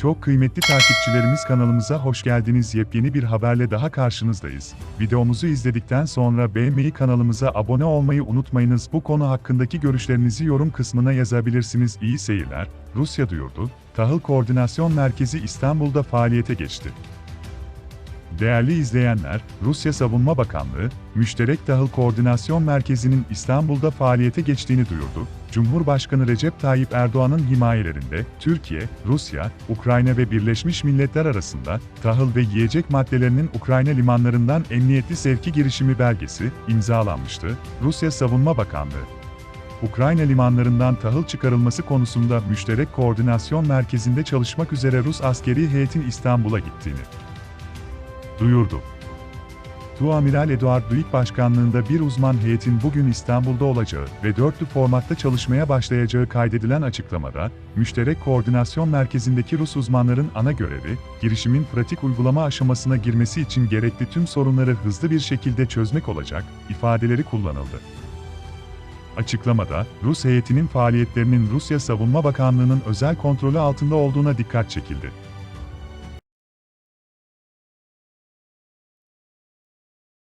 Çok kıymetli takipçilerimiz kanalımıza hoş geldiniz. Yepyeni bir haberle daha karşınızdayız. Videomuzu izledikten sonra beğenmeyi kanalımıza abone olmayı unutmayınız. Bu konu hakkındaki görüşlerinizi yorum kısmına yazabilirsiniz. İyi seyirler. Rusya duyurdu. Tahıl Koordinasyon Merkezi İstanbul'da faaliyete geçti. Değerli izleyenler, Rusya Savunma Bakanlığı, Müşterek Tahıl Koordinasyon Merkezi'nin İstanbul'da faaliyete geçtiğini duyurdu. Cumhurbaşkanı Recep Tayyip Erdoğan'ın himayelerinde Türkiye, Rusya, Ukrayna ve Birleşmiş Milletler arasında tahıl ve yiyecek maddelerinin Ukrayna limanlarından emniyetli sevki girişimi belgesi imzalanmıştı. Rusya Savunma Bakanlığı, Ukrayna limanlarından tahıl çıkarılması konusunda Müşterek Koordinasyon Merkezi'nde çalışmak üzere Rus askeri heyetin İstanbul'a gittiğini duyurdu. Tuamiral Eduard Büyük Başkanlığında bir uzman heyetin bugün İstanbul'da olacağı ve dörtlü formatta çalışmaya başlayacağı kaydedilen açıklamada, Müşterek Koordinasyon Merkezi'ndeki Rus uzmanların ana görevi, girişimin pratik uygulama aşamasına girmesi için gerekli tüm sorunları hızlı bir şekilde çözmek olacak, ifadeleri kullanıldı. Açıklamada, Rus heyetinin faaliyetlerinin Rusya Savunma Bakanlığı'nın özel kontrolü altında olduğuna dikkat çekildi.